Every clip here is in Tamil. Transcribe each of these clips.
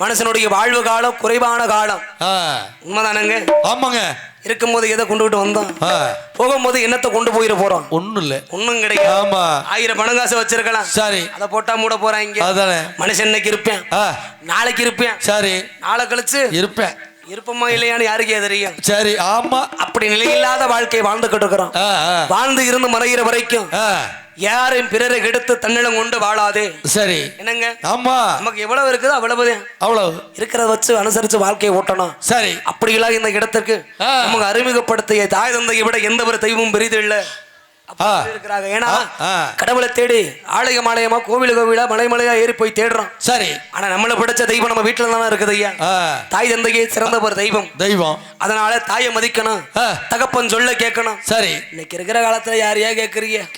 மனுஷனுடைய வாழ்வு காலம் குறைவான காலம். உண்மைதானங்க? ஆமாங்க. இருக்கும்போது எதை கொண்டுகிட்டு வந்தோம்? போகும்போது என்னத்தை கொண்டு போயிட போறோம்? ஒண்ணும் இல்ல ஒண்ணும் கிடையாது. ஆமா. ஆயிரம் பணம் காசு வச்சிருக்கலாம். சரி. அதை போட்டா மூட போறாங்க அதானே. மனுஷன் இன்னைக்கு இருப்பேன். நாளைக்கு இருப்பேன். சரி. நாளை கழிச்சு இருப்பேன். இருப்போமா இல்லையான்னு யாருக்கே தெரியும். சரி ஆமா. அப்படி நிலையில்லாத வாழ்க்கையை வாழ்ந்துகிட்டு இருக்கிறோம். வாழ்ந்து இருந்து மறைகிற வரைக்கும் யாரையும் பிறரை கெடுத்து தன்னிடம் கொண்டு வாழாதே. சரி. என்னங்க? ஆமா. நமக்கு எவ்வளவு இருக்குதோ அவ்வளவுதான் அவ்வளவு. இருக்கிறத வச்சு அனுசரிச்சு வாழ்க்கையை ஓட்டணும். சரி. அப்படியெல்லாம் இந்த இடத்திற்கு. நமக்கு அறிமுகப்படுத்திய தாய் தந்தையை விட எந்த ஒரு தெய்வமும் பெரிது இல்ல. இருக்கிறாங்க. ஏன்னா. கடவுளை தேடி ஆலயம் ஆலயமா கோவில் கோவிலா மலை மலையா ஏறி போய் தேடுறோம். சரி. ஆனா நம்மளை பிடிச்ச தெய்வம் நம்ம வீட்டுல தானே இருக்குது ஐயா. தாய் தந்தையே சிறந்த ஒரு தெய்வம். தெய்வம். அதனால தாயை மதிக்கணும். தகப்பன் சொல்ல கேட்கணும். சரி. இன்னைக்கு இருக்கிற காலத்துல யாரையா கேக்குறீங்க?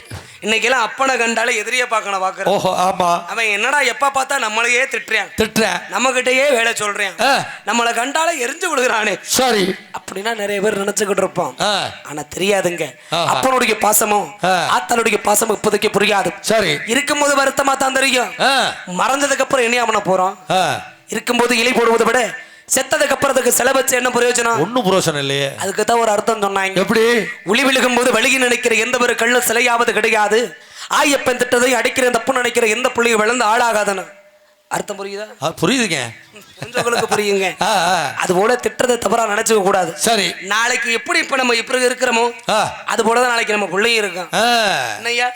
இன்னைக்கு எல்லாம் அப்பனை கண்டாலே எதிரியா பார்க்கணும் பாக்குறேன் ஓஹோ ஆமா. அவன் என்னடா எப்ப பார்த்தா நம்மளையே திட்டுறான். திட்டுறேன். நம்ம கிட்டயே வேலை சொல்றேன். நம்மளை கண்டாலே எரிஞ்சு விடுகிறானே சரி. அப்படின்னா நிறைய பேர் நினைச்சுக்கிட்டு இருப்போம் ஆனா தெரியாதுங்க. அப்பனுடைய பாசமும் ஆ. ஆத்தனுடைய பாசமும் இப்போதைக்கு புரியாது. சரி. இருக்கும்போது வருத்தமா தான் தெரியும். மறந்ததுக்கு அப்புறம் என்ன பண்ண போறோம். இருக்கும்போது இலை போடுவதை விட செத்ததுக்கு அப்புறம் அதுக்கு செலவச்சு என்ன பிரயோஜனம்? ஒண்ணும் புரோசனம் இல்லையே. அதுக்கு தான் ஒரு அர்த்தம் சொன்னாங்க. எப்படி? ஒளி விழுகும் போது வழுகி நினைக்கிற எந்த ஒரு கல்லும் சிலையாவது கிடையாது. ஆயப்பன் திட்டத்தை அடிக்கிற தப்பு நினைக்கிற எந்த புள்ளியும் விழுந்து ஆளாகாதன்னு. அர்த்தம் புரியுதா? புரியுதுங்க. புரிஞ்சவங்களுக்கு புரியுங்க. அது போல திட்டத்தை தவறா நினைச்சுக்க கூடாது. சரி. நாளைக்கு எப்படி இப்ப நம்ம இப்ப இருக்கிறோமோ அது போலதான் நாளைக்கு நம்ம பிள்ளையும் இருக்கும். ஆ, என்னய்யா?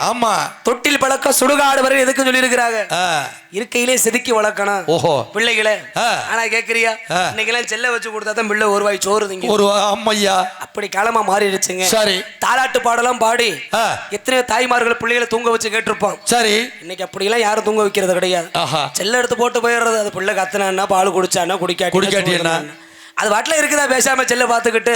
தொட்டில் பழக்கம் சுடுகாடு வரை எதுக்கு சொல்லி இருக்கிறாங்க ஆ, இருக்கையிலே செதுக்கி வளர்க்கணும். ஓஹோ. பிள்ளைகளை. ஆனா கேக்குறியா. இன்னைக்கெல்லாம் செல்ல வச்சு கொடுத்தா தான் பிள்ளை ஒரு வாய் சோறு திங்க ஒரு அம்மையா அப்படி காலமா மாறிடுச்சுங்க. சரி. தாலாட்டு பாடலாம் பாடி. எத்தனையோ தாய்மார்கள் பிள்ளைகளை தூங்க வச்சு கேட்டிருப்போம். சரி. இன்னைக்கு அப்படியெல்லாம் யாரும் தூங்க வைக்கிறது கிடையாது. செல்ல எடுத்து போட்டு போயிடுறது அது பிள்ளை கத்துனா பால் குடிச்சானா குடிக்காட்டி குடிக்காட்டி? அது வாட்டில் இருக்குதா? பேசாம செல்ல பார்த்துக்கிட்டு.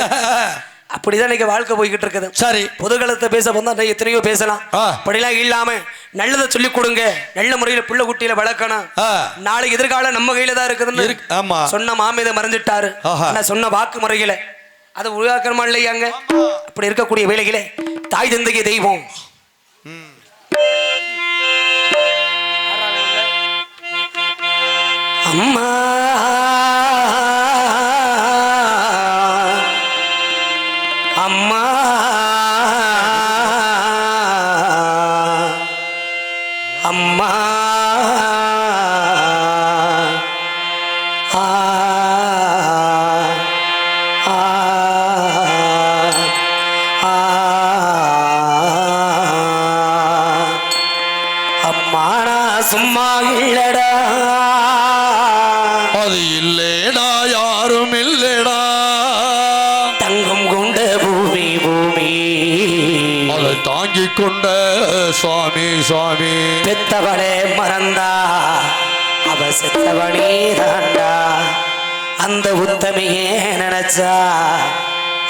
அப்படிதான் இன்னைக்கு வாழ்க்கை போய்கிட்டு இருக்குது. சரி. பொதுகளத்தை பேச நான் எத்தனையோ பேசலாம். அப்படிலாம் இல்லாம நல்லதை சொல்லி கொடுங்க. நல்ல முறையில பிள்ளை குட்டியில வளர்க்கணும். ஆ, நாளை எதிர்காலம் நம்ம கையில தான் இருக்குதுன்னு இருக்கு. ஆமா. சொன்ன மாமிதை. ஆனா சொன்ன வாக்கு முறையில அதை உருவாக்கணுமா இல்லையாங்க? அப்படி இருக்கக்கூடிய வேலைகளே தாய் தந்தைய தெய்வம். அம்மா. சும்மா இல்லடா. அது இல்லேடா யாரும் இல்லேடா. தங்கம் கொண்ட பூமி பூமி. அதை தாங்கிக் கொண்ட சுவாமி சுவாமி. பெத்தவளே மறந்தா. அவ செத்தவனே தாண்டா. அந்த உத்தமையே நினைச்சா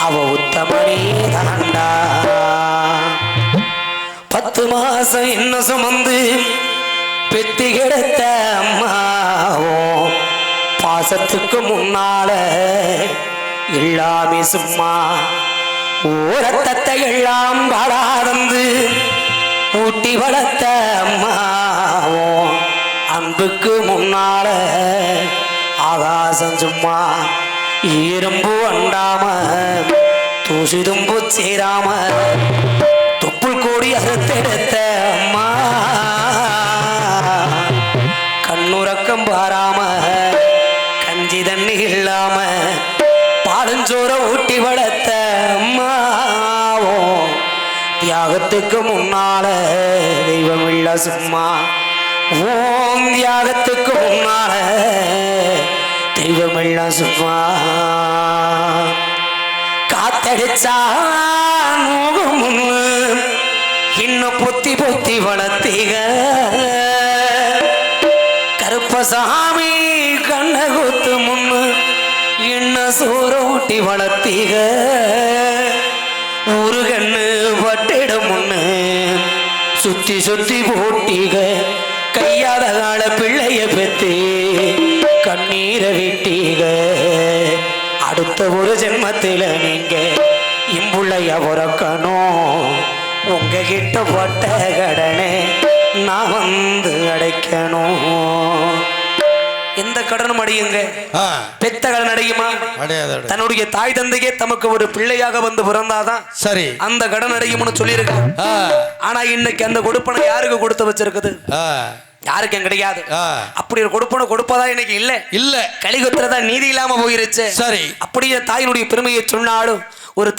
அவ உத்தமனே தாண்டா. பத்து மாசம் இன்னும் சுமந்து பெத்தி கிடத்த அம்மாவோ பாசத்துக்கு முன்னால எல்லாமே சும்மா ஓரத்தத்தை எல்லாம் வாழாதந்து ஊட்டி வளர்த்த அம்மாவும் அன்புக்கு முன்னால ஆகாசம் சும்மா இரும்பு அண்டாம தூசி தும்பு சேராம தொப்புள் கோடி அறுத்தெடுத்த அம்மா கண்ணுறக்கம் பாராம கஞ்சி தண்ணி இல்லாம பாலஞ்சோர ஊட்டி வளர்த்த அம்மாவோ? தியாகத்துக்கு முன்னால தெய்வம் இல்ல சும்மா ஓம் தியாகத்துக்கு முன்னால தெய்வம் இல்ல சும்மா. காத்தடிச்சா இன்னும் பொத்தி பொத்தி வளர்த்தீங்க கருப்பசாமி கண்ண குத்து முன்னு என்ன சோற ஊட்டி வளர்த்தீங்க ஒரு கண்ணு பட்டிடம் முன்னு சுத்தி சுத்தி போட்டீக. கையாத கால பிள்ளைய பெத்து கண்ணீரை விட்டீக. அடுத்த ஒரு ஜென்மத்தில நீங்க இம்புள்ளைய பிறக்கணும். உங்ககிட்ட பட்ட கடனே நான் வந்து அடைக்கணும். எந்த கடனும் அடையுங்க. பெத்த கடன் அடையுமா. தன்னுடைய தாய் தந்தையே தமக்கு ஒரு பிள்ளையாக வந்து பிறந்தாதான் சரி. அந்த கடன் அடையும்னு சொல்லியிருக்கான். ஆனா இன்னைக்கு அந்த கொடுப்பனை யாருக்கு கொடுத்து வச்சிருக்குது? யாருக்கும் கிடையாது. அப்படி ஒரு கொடுப்பனை கொடுப்பதா இன்னைக்கு இல்ல. இல்ல. கலிகுத்துறதா நீதி இல்லாம போயிருச்சு. சரி. அப்படியே தாயினுடைய பெருமையை சொன்னாலும் ஒரு